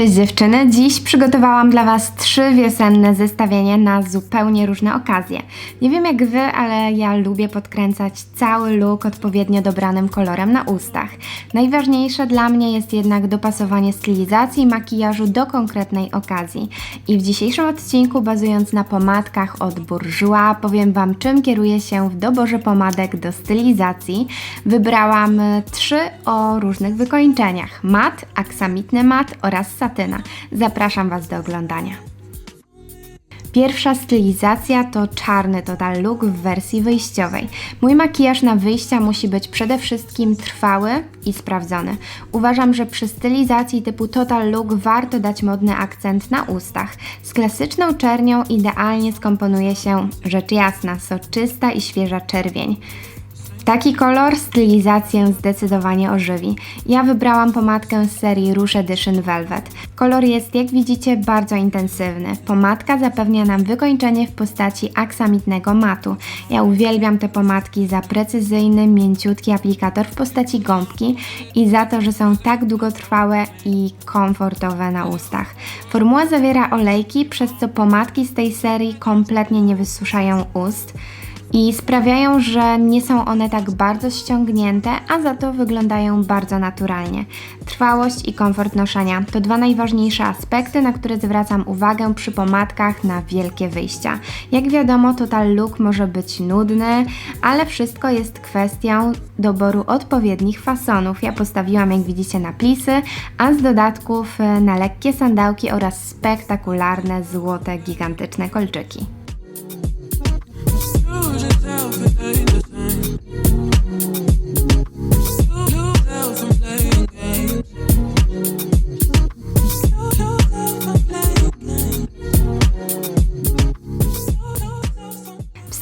Cześć dziewczyny, dziś przygotowałam dla Was trzy wiosenne zestawienia na zupełnie różne okazje. Nie wiem jak Wy, ale ja lubię podkręcać cały look odpowiednio dobranym kolorem na ustach. Najważniejsze dla mnie jest jednak dopasowanie stylizacji i makijażu do konkretnej okazji. I w dzisiejszym odcinku, bazując na pomadkach od Bourjois, powiem Wam czym kieruję się w doborze pomadek do stylizacji. Wybrałam trzy o różnych wykończeniach. Mat, aksamitny mat oraz satyna. Zapraszam Was do oglądania. Pierwsza stylizacja to czarny total look w wersji wyjściowej. Mój makijaż na wyjścia musi być przede wszystkim trwały i sprawdzony. Uważam, że przy stylizacji typu total look warto dać modny akcent na ustach. Z klasyczną czernią idealnie skomponuje się rzecz jasna, soczysta i świeża czerwień. Taki kolor stylizację zdecydowanie ożywi. Ja wybrałam pomadkę z serii Rouge Edition Velvet. Kolor jest, jak widzicie, bardzo intensywny. Pomadka zapewnia nam wykończenie w postaci aksamitnego matu. Ja uwielbiam te pomadki za precyzyjny, mięciutki aplikator w postaci gąbki i za to, że są tak długotrwałe i komfortowe na ustach. Formuła zawiera olejki, przez co pomadki z tej serii kompletnie nie wysuszają ust i sprawiają, że nie są one tak bardzo ściągnięte, a za to wyglądają bardzo naturalnie. Trwałość i komfort noszenia to dwa najważniejsze aspekty, na które zwracam uwagę przy pomadkach na wielkie wyjścia. Jak wiadomo, total look może być nudny, ale wszystko jest kwestią doboru odpowiednich fasonów. Ja postawiłam, jak widzicie, na plisy, a z dodatków e, na lekkie sandałki oraz spektakularne, złote, gigantyczne kolczyki. myself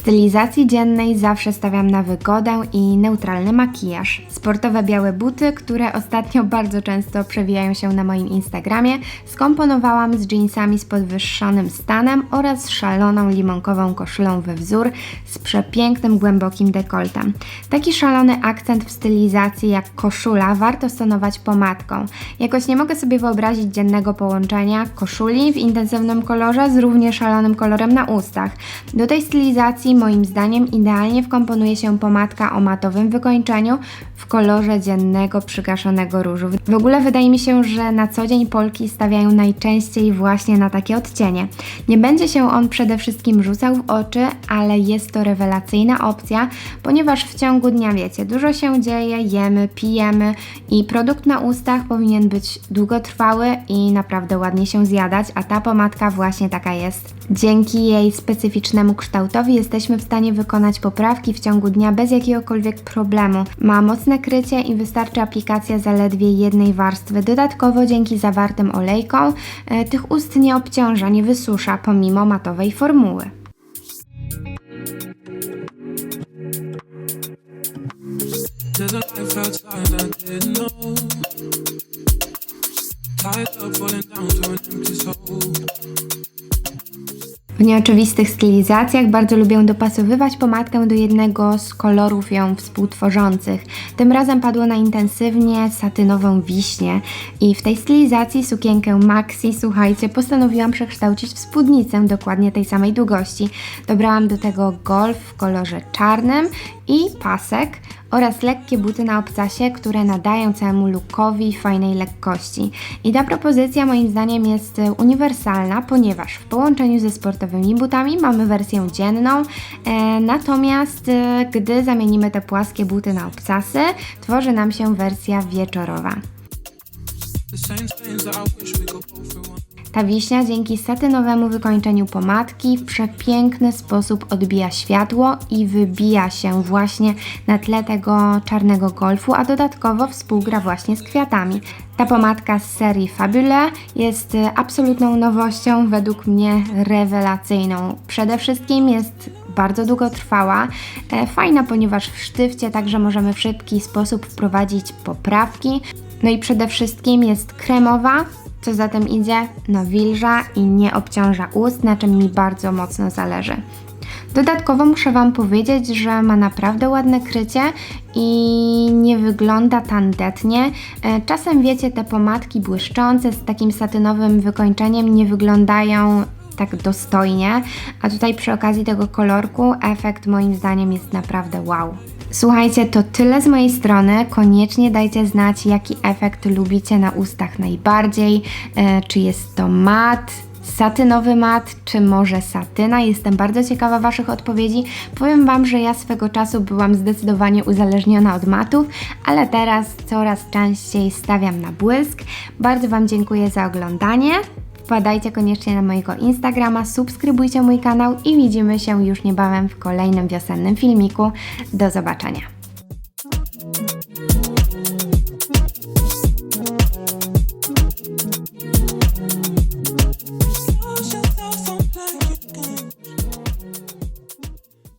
stylizacji dziennej zawsze stawiam na wygodę i neutralny makijaż. Sportowe białe buty, które ostatnio bardzo często przewijają się na moim Instagramie, skomponowałam z jeansami z podwyższonym stanem oraz szaloną limonkową koszulą we wzór z przepięknym, głębokim dekoltem. Taki szalony akcent w stylizacji jak koszula warto stonować pomadką. Jakoś nie mogę sobie wyobrazić dziennego połączenia koszuli w intensywnym kolorze z równie szalonym kolorem na ustach. Do tej stylizacji moim zdaniem idealnie wkomponuje się pomadka o matowym wykończeniu w kolorze dziennego przygaszonego różu. W ogóle wydaje mi się, że na co dzień Polki stawiają najczęściej właśnie na takie odcienie. Nie będzie się on przede wszystkim rzucał w oczy, ale jest to rewelacyjna opcja, ponieważ w ciągu dnia wiecie, dużo się dzieje, jemy, pijemy i produkt na ustach powinien być długotrwały i naprawdę ładnie się zjadać, a ta pomadka właśnie taka jest. Dzięki jej specyficznemu kształtowi jesteśmy w stanie wykonać poprawki w ciągu dnia bez jakiegokolwiek problemu. Ma mocne krycie i wystarczy aplikacja zaledwie jednej warstwy. Dodatkowo dzięki zawartym olejkom e, tych ust nie obciąża, nie wysusza pomimo matowej formuły. There's a falling down to an empty soul. W nieoczywistych stylizacjach bardzo lubię dopasowywać pomadkę do jednego z kolorów ją współtworzących. Tym razem padło na intensywnie satynową wiśnię i w tej stylizacji sukienkę maxi, słuchajcie, postanowiłam przekształcić w spódnicę dokładnie tej samej długości. Dobrałam do tego golf w kolorze czarnym i pasek oraz lekkie buty na obcasie, które nadają całemu lookowi fajnej lekkości. I ta propozycja moim zdaniem jest uniwersalna, ponieważ w połączeniu ze sportowymi butami mamy wersję dzienną, e, natomiast e, gdy zamienimy te płaskie buty na obcasy, tworzy nam się wersja wieczorowa. The same stains that I wish we could. Ta wiśnia dzięki satynowemu wykończeniu pomadki w przepiękny sposób odbija światło i wybija się właśnie na tle tego czarnego golfu, a dodatkowo współgra właśnie z kwiatami. Ta pomadka z serii Fabule jest absolutną nowością, według mnie rewelacyjną. Przede wszystkim jest bardzo długotrwała, e, fajna, ponieważ w sztywcie także możemy w szybki sposób wprowadzić poprawki. No i przede wszystkim jest kremowa, co za tym idzie, nawilża i nie obciąża ust, na czym mi bardzo mocno zależy. Dodatkowo muszę Wam powiedzieć, że ma naprawdę ładne krycie i nie wygląda tandetnie. E, Czasem wiecie, te pomadki błyszczące z takim satynowym wykończeniem nie wyglądają tak dostojnie, a tutaj przy okazji tego kolorku efekt moim zdaniem jest naprawdę wow. Słuchajcie, to tyle z mojej strony. Koniecznie dajcie znać, jaki efekt lubicie na ustach najbardziej. E, czy jest to mat, satynowy mat, czy może satyna? Jestem bardzo ciekawa Waszych odpowiedzi. Powiem Wam, że ja swego czasu byłam zdecydowanie uzależniona od matów, ale teraz coraz częściej stawiam na błysk. Bardzo Wam dziękuję za oglądanie. Wpadajcie koniecznie na mojego Instagrama, subskrybujcie mój kanał i widzimy się już niebawem w kolejnym wiosennym filmiku. Do zobaczenia!